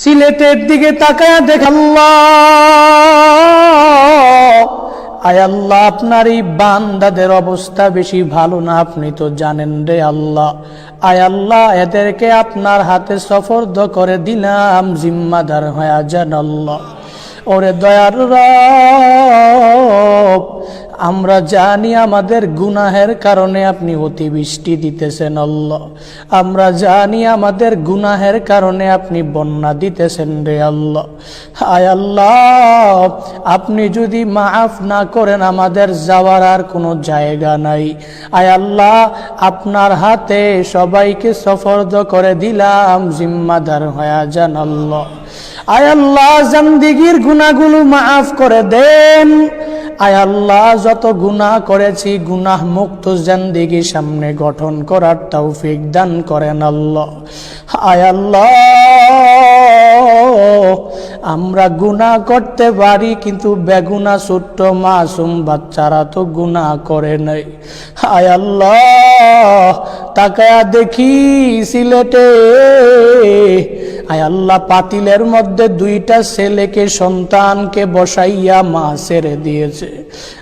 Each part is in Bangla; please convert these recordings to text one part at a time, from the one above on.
সিলেটের দিকে তাকায় দেখ আয় আল্লাহ, আপনার এই বান্দাদের অবস্থা বেশি ভালো না, আপনি তো জানেন রে আল্লাহ। আয় আল্লাহ, এদেরকে আপনার হাতে সফর্দ করে দিলাম, জিম্মাদার হয়ে যান আল্লাহ। ওরে দয়ার আমরা জানি আমাদের গুনাহের কারণে আপনি অতিবৃষ্টি দিতেছেন আল্লাহ। আমরা জানি আমাদের গুনাহের কারণে আপনি বন্যা দিতেছেন রে আল্লাহ। হায় আল্লাহ, আপনি যদি মাফ না করেন, আমাদের যাওয়ার আর কোনো জায়গা নাই। আয় আল্লাহ, আপনার হাতে সবাইকে সফর্দ করে দিলাম, জিম্মাদার হয়ে যান আল্লাহ। আয় আল্লাহ, জান্দিগির গুনাহগুলো মাফ করে দেন। আয় আল্লাহ, যত গুনাহ করেছি, গুনাহ মুক্ত জান্দিগি সামনে গঠন করার তৌফিক দান করেন আল্লাহ। আয় আল্লাহ আমরা গুনাহ করতে পারি, কিন্তু বেগুনা ছোট্ট মাসুম বাচ্চারা তো গুনাহ করে নাই। আয় আল্লাহ, তাকায়া দেখি সিলেটে। আয় আল্লাহ, পাতিলের মধ্যে দুইটা ছেলেকে, সন্তানকে বসাইয়া মা ছেড়ে দিয়েছে।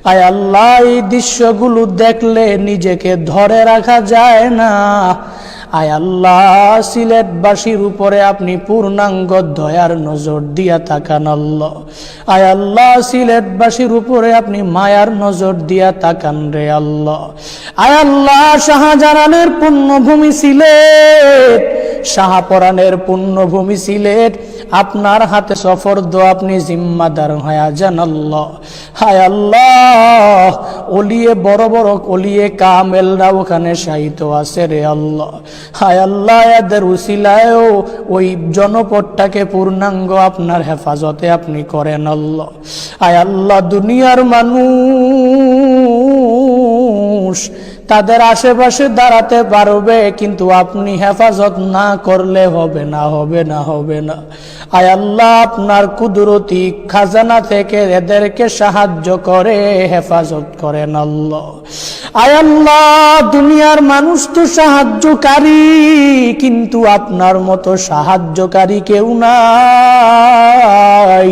আয় আল্লাহ, এই দৃশ্যগুলো দেখলে নিজেকে ধরে রাখা যায় না। আয় আল্লাহ, সিলেটবাসীর উপরে আপনি পূর্ণাঙ্গ দয়ার নজর দিয়া তাকান আল্লাহ। আয় আল্লাহ, সিলেটবাসীর উপরে আপনি মায়ার নজর দিয়া তাকান রে আল্লাহ। আয় আল্লাহ, শাহজালালের পুণ্যভূমি সিলেট, শাহাপরানের পুণ্যভূমি সিলেট আপনার হাতে সফর দো, আপনি জিম্মাদার। হয়া যান আল্লাহ হায় আল্লাহ, অলিয়ে, বড় বড় অলিয়ে কামেলরা ওখানে সাহিত্য আছে রে আল্লাহ। হায় আল্লাহ, এদের উসিলায়ও ওই জনপদটাকে পূর্ণাঙ্গ আপনার হেফাজতে আপনি করেন আল্লাহ। হায় আল্লাহ, দুনিয়ার মানুষ তাদের আশেপাশে দাঁড়াতে পারবে, কিন্তু আপনি হেফাজত না করলে হবে না হবে না হবে না। আয় আল্লাহ, আপনার কুদরতি খাজানা থেকে এদেরকে সাহায্য করে, হেফাজত করেন আল্লাহ। আয় আল্লাহ, দুনিয়ার মানুষ তো সাহায্যকারী, কিন্তু আপনার মতো সাহায্যকারী কেউ নাই।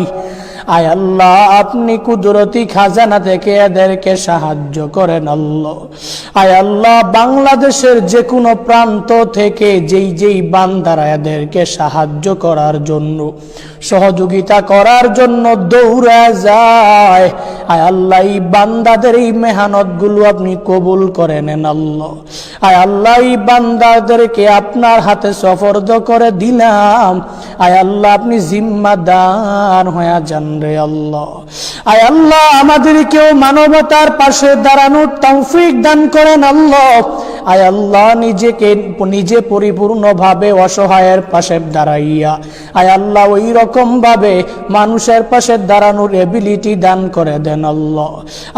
আয় আল্লাহ, আপনি কুদরতি খাজানা থেকে এদেরকে সাহায্য করেন আল্লাহ। আয় আল্লাহ, বাংলাদেশের যে কোনো প্রান্ত থেকে যেই যেই বান্দারা এদেরকে সাহায্য করার জন্য, সহযোগিতা করার জন্য দৌড়া যায়। আয় আল্লাহ, এই বান্দাদের এই মেহনতগুলো আপনি কবুল করে নেন আল্লাহ। আয় আল্লাহ, এই বান্দাদেরকে আপনার হাতে সফর্দ করে দিলাম। আয় আল্লাহ, আপনি জিম্মাদার হয়ে যান রে আল্লাহ। আয় আল্লাহ আমাদেরকেও মানবতার পাশে দাঁড়ানোর তৌফিক দান করেন আল্লাহ। আয় আল্লাহ নিজেকে নিজে পরিপূর্ণভাবে অসহায়ের পাশে দাঁড়াইয়া। আয় আল্লাহ ওই রকম ভাবে মানুষের পাশে দাঁড়ানোর এবিলিটি দান করে দেন আল্লাহ।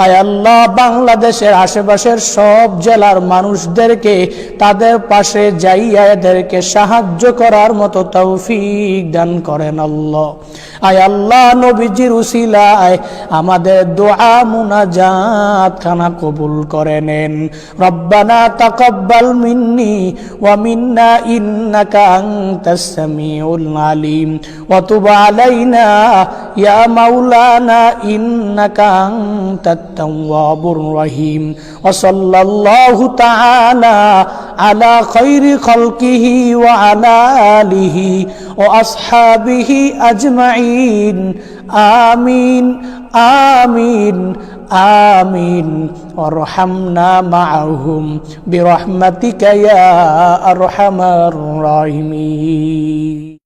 আয় আল্লাহ বাংলাদেশের আশেপাশের সব জেলার মানুষদেরকে তাদের পাশে যাইয়া এদেরকে সাহায্য করার মতো তৌফিক দান করেন আল্লাহ। আয় আল্লাহ নবীজির উসিলায় আমাদের দোয়া মুনাজাত খানা কবুল করে নেন। রব্বানা তাকাব্বাল ওয়া মিন্না ইন্নাকা আনতাস সামিউল আলিম। ওয়া তুব আলাইনা ইয়া মাওলানা ইন্নাকা আনতাত তাওয়াবুর রহিম। ওয়া সাল্লাল্লাহু তাআলা আলা খাইরি খালকিহি ওয়া আলা আলিহি ওয়া আসহাবিহি আজমাইন। آمين. وارحمنا معهم. برحمتك يا أرحم الراحمين.